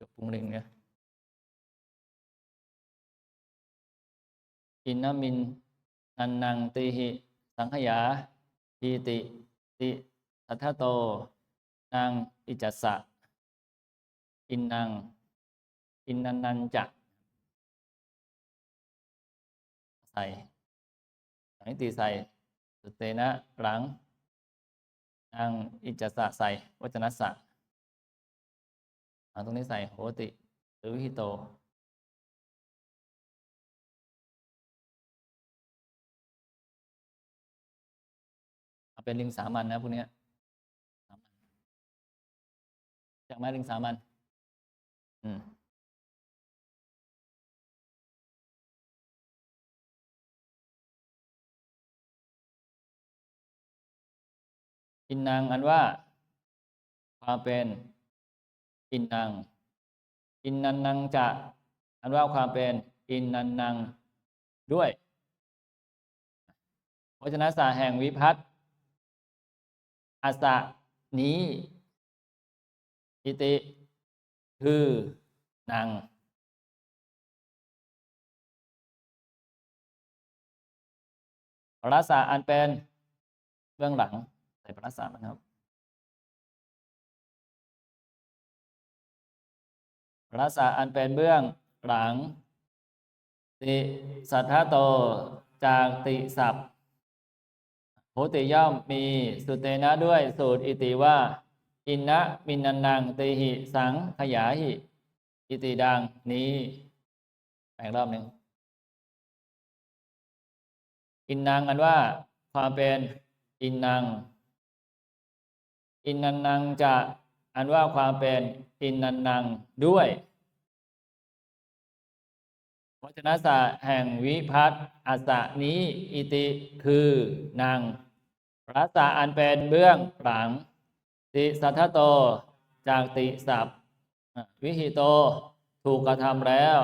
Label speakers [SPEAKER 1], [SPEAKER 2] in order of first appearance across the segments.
[SPEAKER 1] กับปุงลิงเนี่ยอินนามินนันนังติหิ สังขยาทีติ ติสัทธโต นางอิจัสสะ อินนังอินนันนันจะใส่หลังตีใส่สุเตนะหลังนางอิจัสสะใส่วัจนสสะ ตรงนี้ใส่โหติ หรือวิหิโตเอาเป็นลิงสามัญนะพวกเนี้ยจากไหมลิงสามัญอืมอินนางอันว่าความเป็น อินนางอินนันนังจะอันว่าความเป็นอินนันนังด้วยวจนะสาแห่งวิพัตอาสะนี้อิติ คือนางรัสสะอันเป็นเบื้องหลัง ใส่ปรัสสะมันครับ รัสะอันเป็นเบื้องหลัง ติสัทธโตจากติสัพโหติย่อมมีสุเตนะด้วยสูตรอิติว่า อินนะมินันนังติหิสังขยาหิอิติดังนี้แปลงรอบหนึ่งอินนังอันว่าความเป็นอินนังอินนันนังจะ อันว่าความเป็นอินนันนังด้วยวจนะสะแห่งวิพัตอาสะนี้อิติคือนางรัสสะอันเป็นเบื้องหลัง ติสัทธโตจากติสัพวิหิโตถูกกระทำแล้ว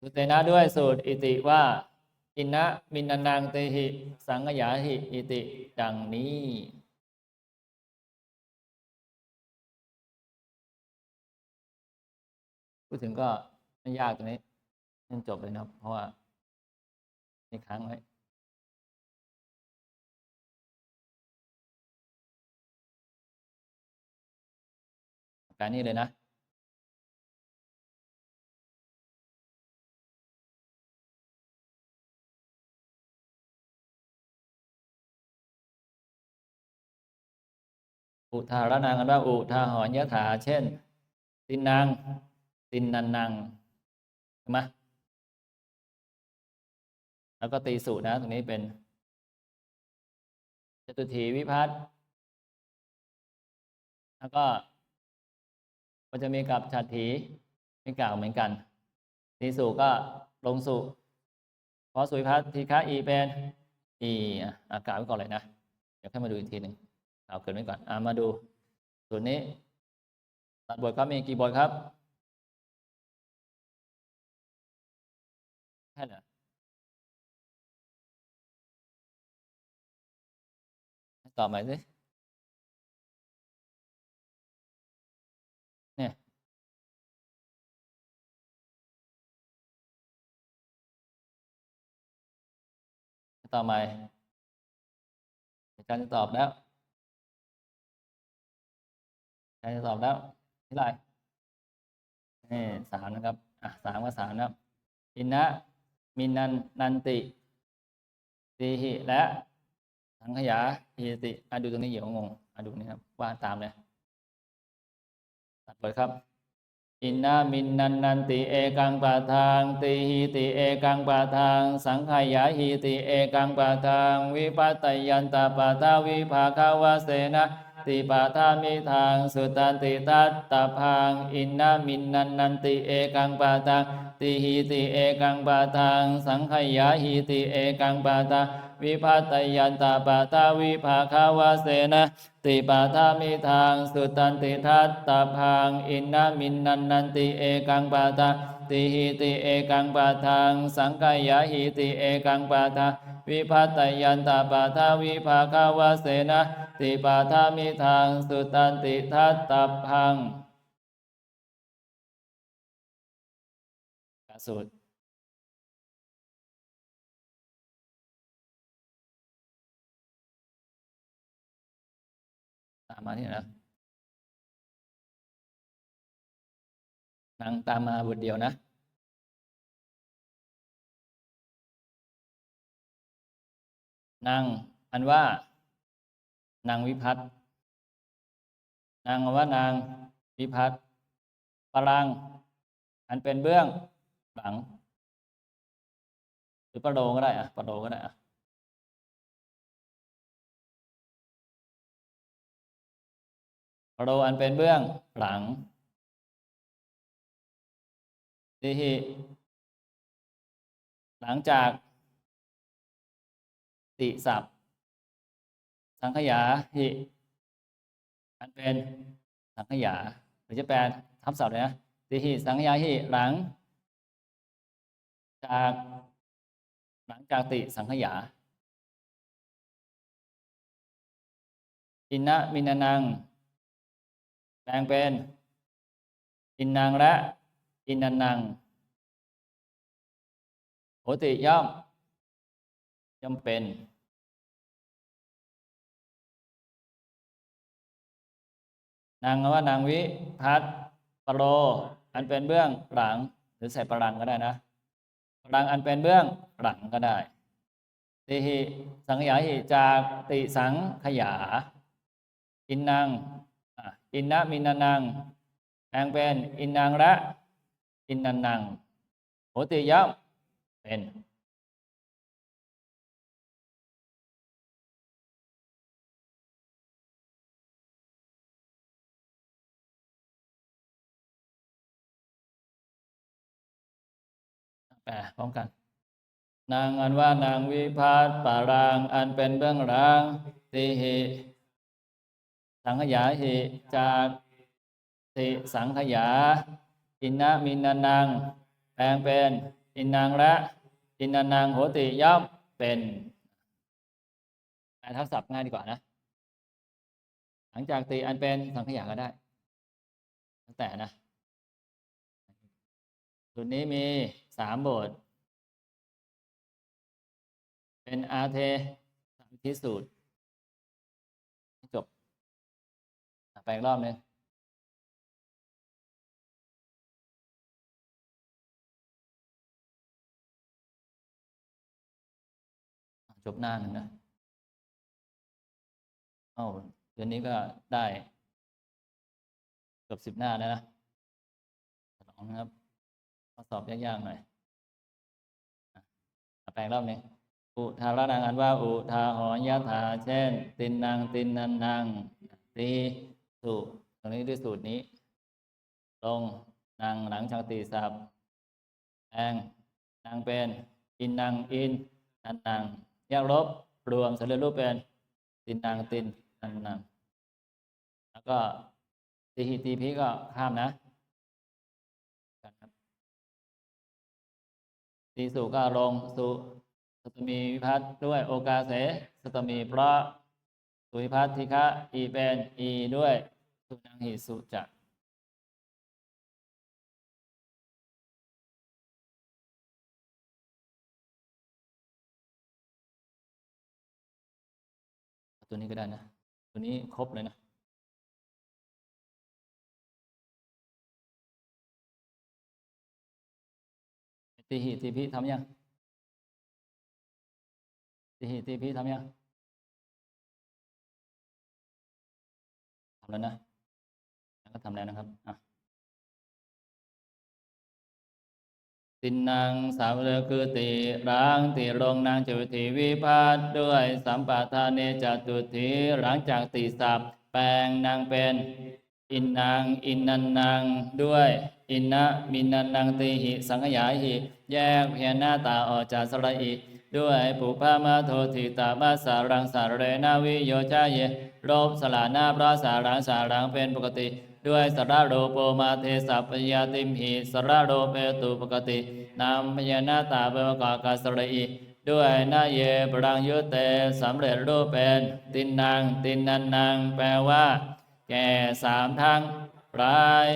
[SPEAKER 1] สุเตนะด้วยสูตรอิติว่า อินนะมินนันนังเตหิ สังขยาหิอิติดังนี้ พูดถึงก็ไม่ยากตรงนี้นั่นจบเลยนะครับ เพราะว่านี่ค้างไว้การนี้เลยนะอุทารนางกันว่าอุทาหรณ์ยถาเช่นตินนาง ตินนันนังใช่ไหมแล้วก็ตีสูตรนะ ตรงนี้เป็นจตุถีวิพัฒน์แล้วก็มันจะมีกับฉัตรถีไมีกล่าวเหมือนกันตีสูก็ลงสู่พอสุวิพัฒน์ทีฆะอีเป็นอีอะอะกาวไว้ก่อนเลยนะ เดี๋ยวค่อยมาดูอีกทีหนึ่งกล่าเกินไว้ก่อนอ่ามาดูสูตรนี้ตัดบทครับมีกี่บทครับ แค่เหรอตอบใหม่สิเนี่ย ตอบใหม่อาจารย์จะตอบแล้วอาจารย์จะตอบแล้วที่ไรนี่สามนะครับ อะสามกับสามนะครับอินนะ มินันนันติตีหิและสังขยาหิติอะดูตรงนี้อย่างงอะดูนี่ครับว่าตามเลยตัดเปิดครับ อินนามินนันนันติเอกังปะทางติหิติเอกังปะทาง สังขยาหิติเอกังปะทาง วิปัตตยันตาปะทาวิภาคาวาเสนะ ติปะทามิทางสุตันติตัตตะพังอินนามินนันนันติเอกังปะทางติหิติเอกังปะทางสังขยาหิติเอกังปะทางวิพัตตยันตาปะทาวิภาคาวาเสนะติปาทามิทางสุตันติทัตตาพังอินนามินนันนันติเอกังปาทาติหิติเอกังปาทางสังกายาหิติเอกังปาทา วิพัตยันตาปาทาวิภาคาวาเสนะติปาทามิทางสุตันติทัตตพังสูตรตามมาที่นนะนางตามมาบทเดียวนะ นางอันว่า นางวิพัฒน์นางว่านางวิพัฒน์ปรัง อันเป็นเบื้องหลัง หรือประโดก็ได้อะประโดก็ได้อะประโดอันเป็นเบื้องหลังทีหิหลังจาก ติศัพสังขยาหิอันเป็นสังขยาหรือจะแปลทับศัพท์เลยนะติหิสังขยาหิหลัง จากหลังจากติสังขยาอินนะมินานังแปลงเป็น อินนางและ อินนันนังโหติย่อม ย่อมเป็นนางว่านางวิพัฒปโร อันเป็นเบื้องหลัง หรือใส่ปรังก็ได้นะปรังอันเป็นเบื้องหลังก็ได้ติหิสังขยาหิจากติสังขยา อินนางอินนะมินานังแปลงเป็นอินนางละ อินนันนังโหติย่อมเป็น แปลพร้อมกัน นางอันว่านางวิพาทปารางอันเป็นเบื้องหลังติหิสังขยาหิจากติสังขยา อินนะมินานังแปลงเป็นอินนางและอินนานังโหติย่อมเป็นแปลทับศัพท์ง่ายดีกว่านะ หลังจากติอันเป็นสังขยาก็ได้แล้วแต่นะสูตรนี้มี สามบท เป็นอาเทสามทิสูตรจบไปอีกรอบหนึงอะจบหน้าหนึ่งนะ เอ้าเดือนนี้ก็ได้เกือบสิบหน้าแล้วนะสองนะครับ ข้อสอบยากๆหน่อยแปลงรอบหนี้อุทาระนังอันว่า อุทาหอยะถาเช่น ตินนางตินนันนางตีสุตรงนี้ด้วยสูตรนี้ ลงนางหลังจากตีสับแองนางเป็น อินนางอินนันนางแยกลบรวมสำเร็จรูปเป็น ตินนางตินนันนางแล้วก็ตีหิตีพิก็ข้ามนะ ตีสุก็ลงสุสตมีวิพัฒน์ด้วยโอกาเสสตมีเพราะสุวิพัฒน์ทิคะอีเป็นอีด้วยสุนังหิสุจะตัวนี้ก็ได้นะ ตัวนี้ครบเลยนะ ตีหิตีพิทำยังตีหิตีพิทำยังทำแล้วนะแล้วก็ทำแล้วนะครับอะตินนางสาวเรือคือตีร้างตีลงนางจุติวิพาทด้วยสัมปทานเนจตุถีหลังจากตีสับแปลงนางเป็น อินนางอินนันนางด้วย อินนะมินนันนางตีหิสังขยาหิ แยกเพียนหน้าตาออกจากสระอีด้วยปุพามาโทติตามาสารังสารเรนาวิโยจาเยโรบสลานาพระสารังสารังเป็นปกติ ด้วยสระโรโปมาเทสัพปยาติมหิสระโรเปตุปกตินามพยานาตาเปประกอบกาสระอีด้วยนาเยปรังยุเตสำเร็จรูปเป็น ตินนางตินนันนางแปลว่า แก่สามทั้งปลาย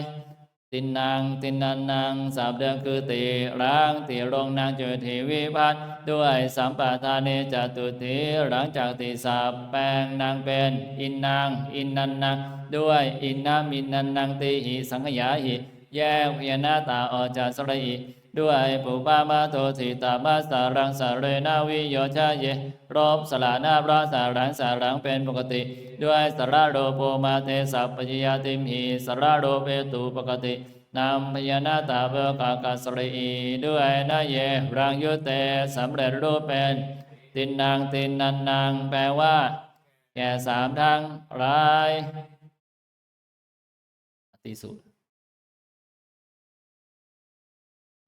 [SPEAKER 1] ตินังตินันนังสับเดือนคือตีรังตีรงนางจุทีวิพัฒน์ด้วยสัมปทานเนจตุติหลังจากตีสับแปลงนางเป็นอินนางอินนันนังด้วยอินนามินนันนังตีหิสังขยาหิแยกพยานาตาออกจากสระอิ ด้วยปุปามาโทสิตามาสารังสาเรนาวิโยชาเยรบสลานาพระสารังสารังเป็นปกติ ด้วยสระโรโปมาเทสัพปญญาติมหิสระโรเปตุปกตินำพยานาตาเบกากาสรีด้วยนาเยรังยุเตสำเร็จรูปเป็น ตินนางตินนันนางแปลว่า แก่สามทางร้ายติสุ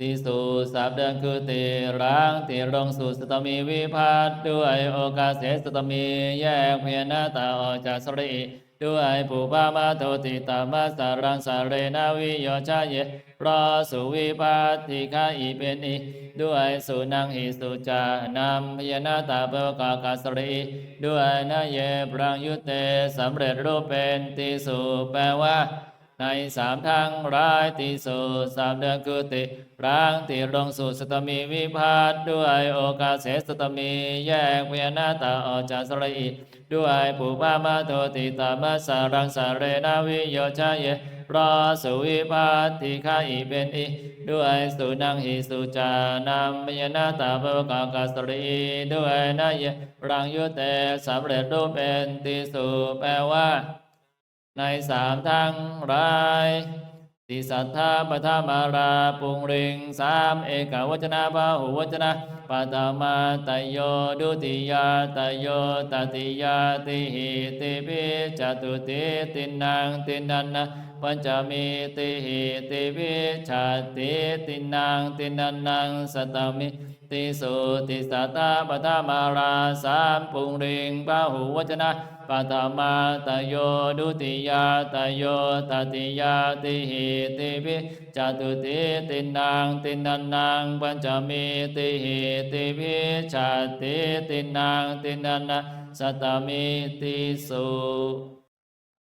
[SPEAKER 1] ติสุสับเดินคือตีรังตีรงสู่สตมีวิพัฒด้วยโอกาสเสสตมีแยกเพียนาตาออกจากสรีด้วยปุปามาโทติตามาสารังสาเรนาวิโยชาเยรอสุวิพัตติฆาอีเป็นอีด้วยสุนังหิสุจานำพยนาตาเบกากาสรีด้วยนาเยปรังยุเตสำเร็จรูปเป็นติสุแปลว่า ในสามทางร้ายติสุสามเดือนคือติร่างติรงสู่สตมีวิพัฒน์ด้วยโอกาสเสสตมีแยกพยนาตาออกจากสระอิด้วยปุปามาโทติตามาสารังสาเรนาวิโยชาเยรอสุวิพัตติฆาอีเป็นอีด้วยสุนังหิสุจานำพยนาตาภวกากาสรีด้วยนายรังยุเตสำเร็จรูปเป็นติสุแปลว่า ในสามทางรายติสัทธาปทามาราปุงริงสามเอกวจนะพาหุวจนะปัตมาตโยดุติยาตโยตติยาติหิติปิจตุติตินังตินันนะปัญจมีติหิติปิชาติตินังตินันนังสตมิติสุติสัทธาปทามาราสามปุงริงพาหุวจนะ ปัตมาตโยดุติยาตโยตติยาติหิติวิจตุติตินังตินันนังปัญจมีติหิติวิชาติตินังตินันนาสตตมิติสุ